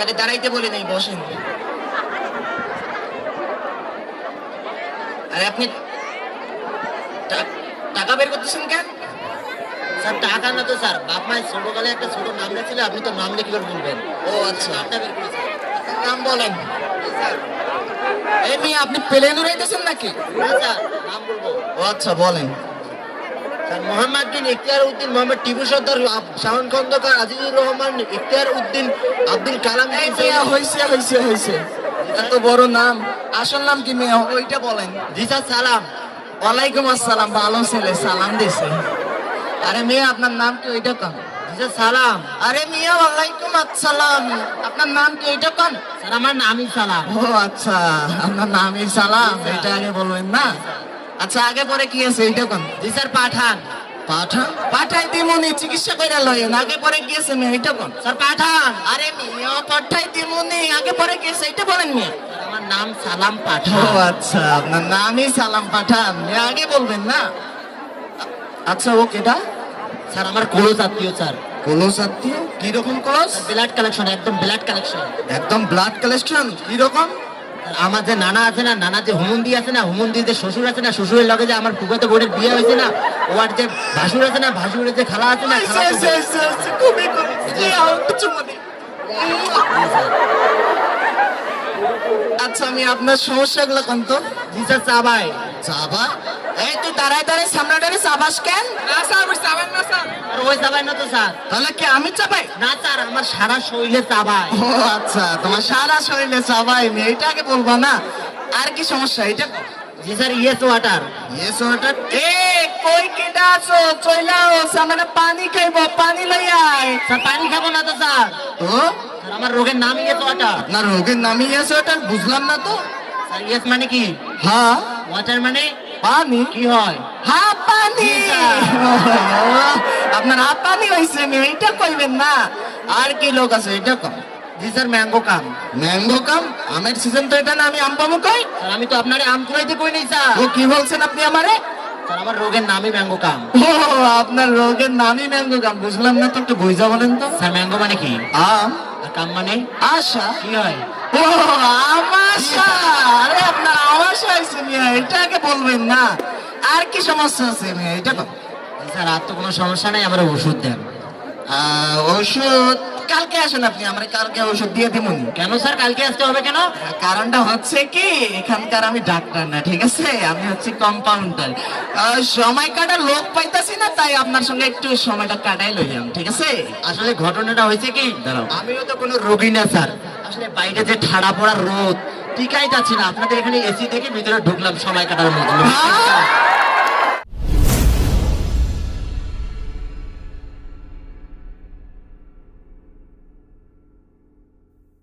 আপনি দাঁড়াইতে বলি নাই, বসেন। আরে আপনি টাকা বের করতেছেন কেন? টাকা না তো স্যার, বাপ মায়ের ছোটকালে একটা ছোট নাম রেখেছিল, আপনি তো নাম লিখে বলবেন ও আচ্ছা নাম বলেন। আপনি প্লেন উড়াইতেছেন নাকি? ও আচ্ছা বলেন। স্যার মোহাম্মদ বিন ইখতিয়ার উদ্দিন মোহাম্মদ টিপু সর্দার শাহন খন্দকার আজিজুর রহমান ইখতিয়ার উদ্দিন আব্দুল কালাম হয়েছে হয়েছে হয়েছে এত বড় নাম আসল নাম কি মেয়ে? ওইটা বলেন। জি স্যার সালাম। ওয়ালাইকুম আসসালাম ভালো ছেলে সালাম দিছে। আরে মেয়ে আপনার নাম কি ওইটা কন? সালাম। আরে মিয়া ওয়ালাইকুম আসসালাম। আপনার নাম কি ওইটা কন? স্যার আমার নামই সালাম। ও আচ্ছা আপনার নামই সালাম এটা আগে বলবেন না? আচ্ছা আগে পরে কি আছে? এইটা কন? জি স্যার পাঠান। পাঠান? পাঠাই দিমুনি চিকিৎসা কইরা লয়েন আগে পরে কি আছে মেয়ে? এইটা কন? স্যার পাঠান। আরে মিয়া পাঠাই দিমুনি আগে পরে কি আছে? এইটা বলেন মিয়া। আমার নাম সালাম ও পাঠান আচ্ছা আপনার নামই সালাম পাঠান। মেয়ে আগে বলবেন না? আচ্ছা ও কেটা স্যার আমার কলস আত্মীয় স্যার। কলস আত্মীয় কীরকম কলস ব্লাড কালেকশন একদম ব্লাড কালেকশন। একদম ব্লাড কালেকশন? কীরকম আমার যে নানা আছে না নানা যে হুমন্দি আছে না হুমন্দির যে শ্বশুর আছে না শ্বশুরের লগে যে আমার ফুগাতে বোনের বিয়ে হয়েছে না ওর যে ভাসুর আছে না ভাসুরের যে খালা আছে না আচ্ছা আমি আপনার সমস্যাগুলো কোন তো? জি স্যার চাবাই চাবা এই তুই দাঁড়ায় দাঁড়ায় সামনে চাবাস কেন? না স্যার ওই না চাবাই তো স্যার? তাহলে কি আমি চাপাই না স্যার আমার সারা শরীরে চাবাই। ও আচ্ছা তোমার সারা শরীরে চাবাই মেয়েটা বলব না। আর কি সমস্যা এটা জি স্যার ইয়েস ওয়াটার। ইয়েস ওটা এ কই কেটা আছো চইলাও সামনে পানি খাইবো পানি লই আয়। স্যার পানি খাব না তো স্যার। তো আমার রোগের নাম ইয়েস ওয়াটার। আপনার রোগের নামই ইয়েস ওটা বুঝলাম না তো। স্যার ইয়েস মানে কি? হ্যাঁ। ওয়াটার মানে পানি? কি হয়? হ্যাঁ পানি। আপনার হাত পানি হয়েছে এইটা কইবেন না। আর কি লোক আছে এটা কম। জি স্যার ম্যাঙ্গো কাম। ম্যাঙ্গো কাম? আমের সিজন তো এটা না আমি আম পাবো কই? স্যার আমি তো আপনারে আম কুড়াইতে কই নাই স্যার। ও কি বলছেন আপনি আমারে? স্যার আমার রোগের নামই ম্যাঙ্গো কাম। ও আপনার রোগের নামই ম্যাঙ্গো কাম। বুঝলাম না তো একটু বুঝা বলেন তো। স্যার ম্যাঙ্গো মানে কি? আম। আর কাম মানে? আশা। কি হয়? ও আমাশা আরে আপনার আমাশা হয়েছে মিয়া এটা আগে বলবেন না। আর কি সমস্যা আছে মিয়া এটা জি স্যার আর তো কোনো সমস্যা নাই আমার ওষুধ দেন। ওষুধ কালকে আসেন আপনি আমরা কালকে ওষুধ দিয়ে দিব কেন স্যার কালকে আসতে হবে কেন? কারণটা হচ্ছে কি এখানকার আমি ডাক্তার না ঠিক আছে? আমি হচ্ছে কম্পাউন্ডার সময় কাটা লোক পাইতাছি না তাই আপনার সঙ্গে একটু সময়টা কাটাই লইলাম ঠিক আছে? আসলে ঘটনাটা হয়েছে কি? দাঁড়াও। আমিও তো কোনো রোগী না স্যার। আসলে বাইরে যে ঠাড়া পড়া রোদ টিকাই যাচ্ছে না। আপনাদের এখানে এসি থেকে ভিতরে ঢুকলাম সময় কাটার মতো। আহ,